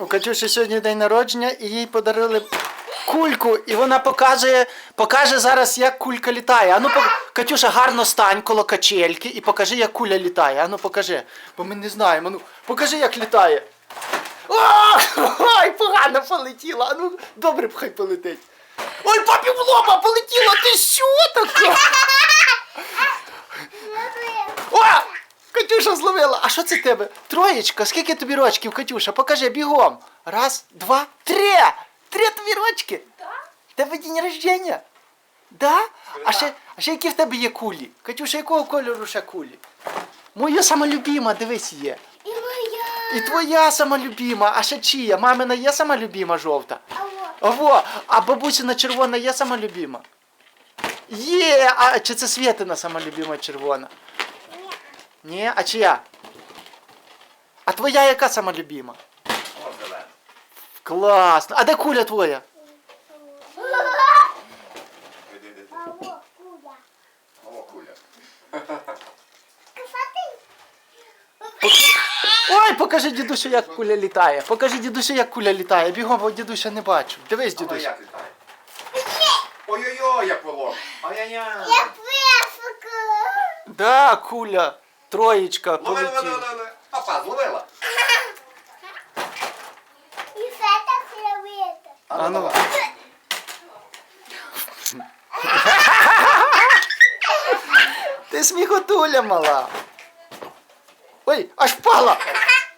У Катюші сьогодні день народження і їй подарили кульку, і вона покаже, покаже зараз, як кулька літає. Ану, пок... Катюша, гарно стань коло качельки і покажи, як куля літає. Ану, покажи. Бо ми не знаємо. Ану, покажи, як літає. Ой, погано полетіла. Ану, добре б хай полетить. Ой, папі в лоба полетіла, ти що таке? Катюша зловила. А що це тебе? Троєчка, скільки тобі рочків, Катюша? Покажи бігом. Раз, два, три. Три тобі рочки. Тебе день рождення. Да? А ще, а ще які в тебе є кулі? Катюша, якого кольору ще кулі? Моя самолюбима, дивись є. І моя. І твоя самолюбима. а ще чия? Мамина є самолюбима жовта. Ого, а бабусина червона є самолюбима? Є, а чи це Свєтина самолюбима червона? Ні, а чия? А твоя яка сама любима? Класно. А де куля твоя? Ой, покажи дідусю, як куля літає. Покажи дідусю, як куля літає. Бігом, бо дідуся не бачу. Дивись, дідусь. Ой-ой-ой, як полом. Ай-яй-яй. Я песика. Да, куля. Троєчка Лови, лови, полетіла. лови, лови. Зловила. І фета фіолета. А ну. Ти сміхотуля мала. Ой, аж впала!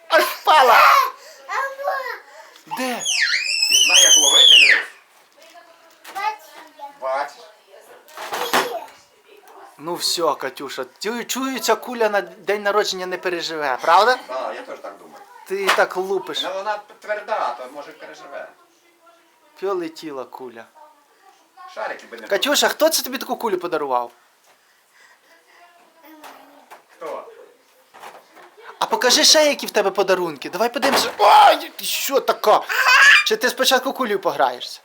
Аж впала! А вот. Де? Ти знаєш, як ловити, дивись? Бачите. Бачиш? Ну все, Катюша, чую, чую, ця куля на день народження не переживе, правда? Так, я теж так думаю. Ти так лупиш. Ну вона тверда, то може переживе. Полетіла куля. Шарики би не Катюша, хто це тобі таку кулю подарував? Хто? А покажи ще, які в тебе подарунки. Давай подивимося. Ой, ти що така? Чи ти спочатку кулею пограєшся?